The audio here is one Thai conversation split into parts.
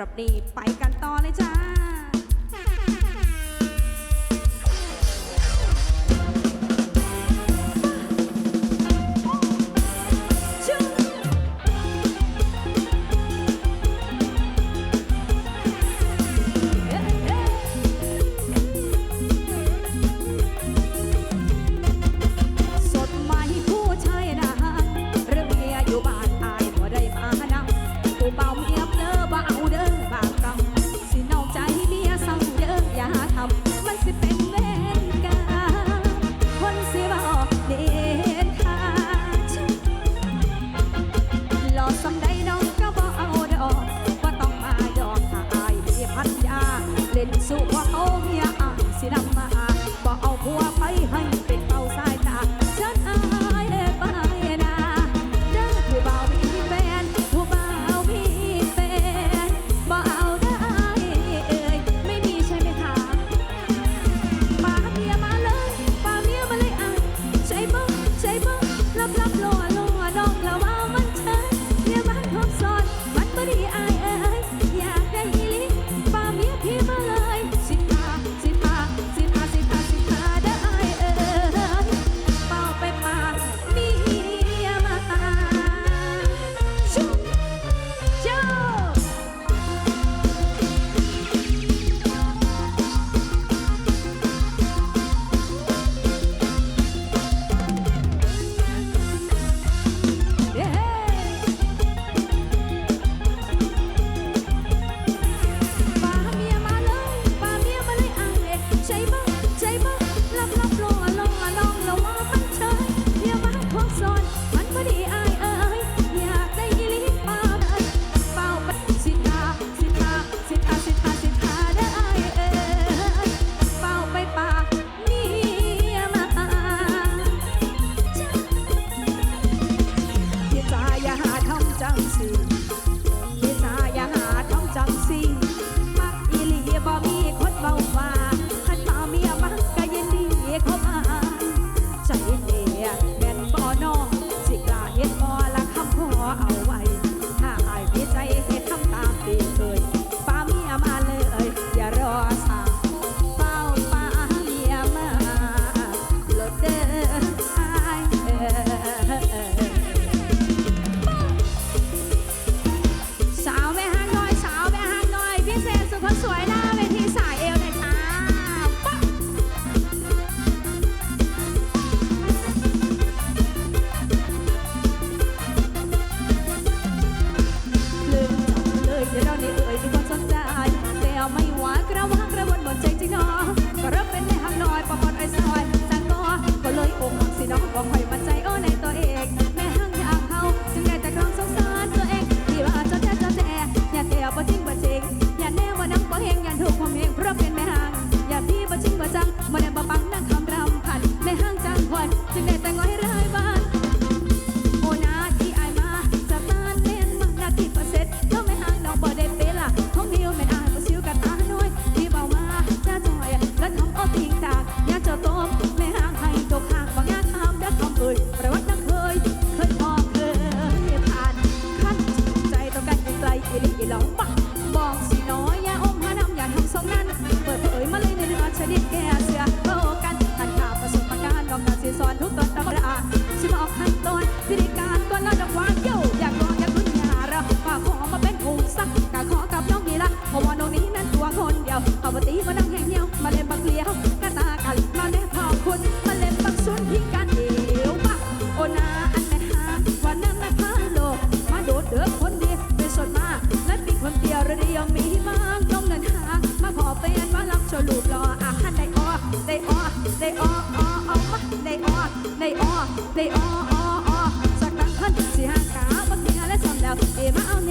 รับดีไปกันต่อเลยจ้า So ได้อ้ออ้ออ้อมาได้อ้อได้อ้อได้อ้ออ้ออ้อสักครั้งท่านสิหากาบ่สิหาและซ้แล้วเอ็มาเอาเน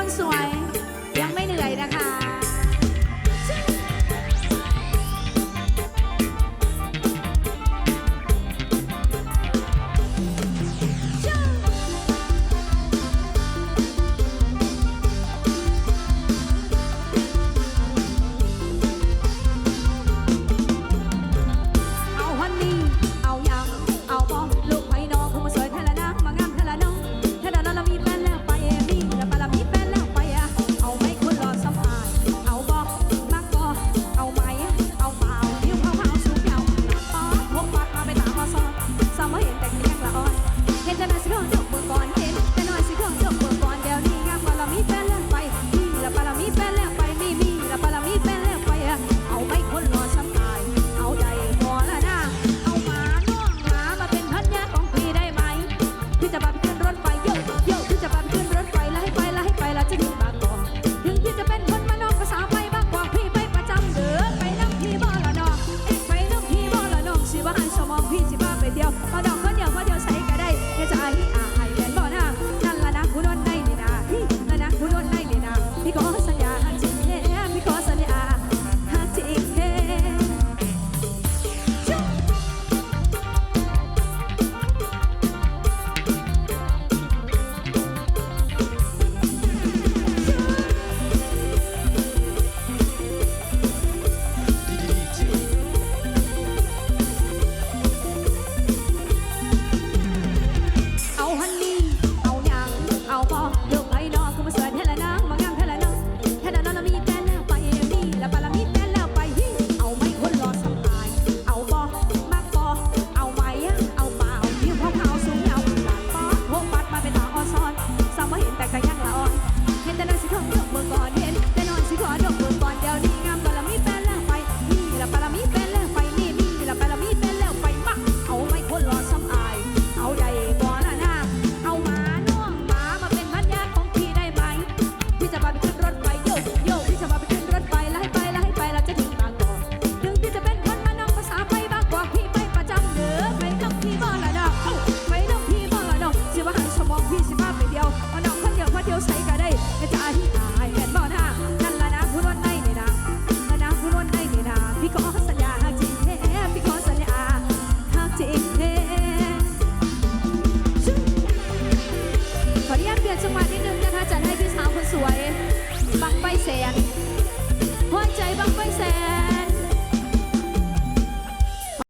คนสวยยังไม่เหนื่อยนะคะ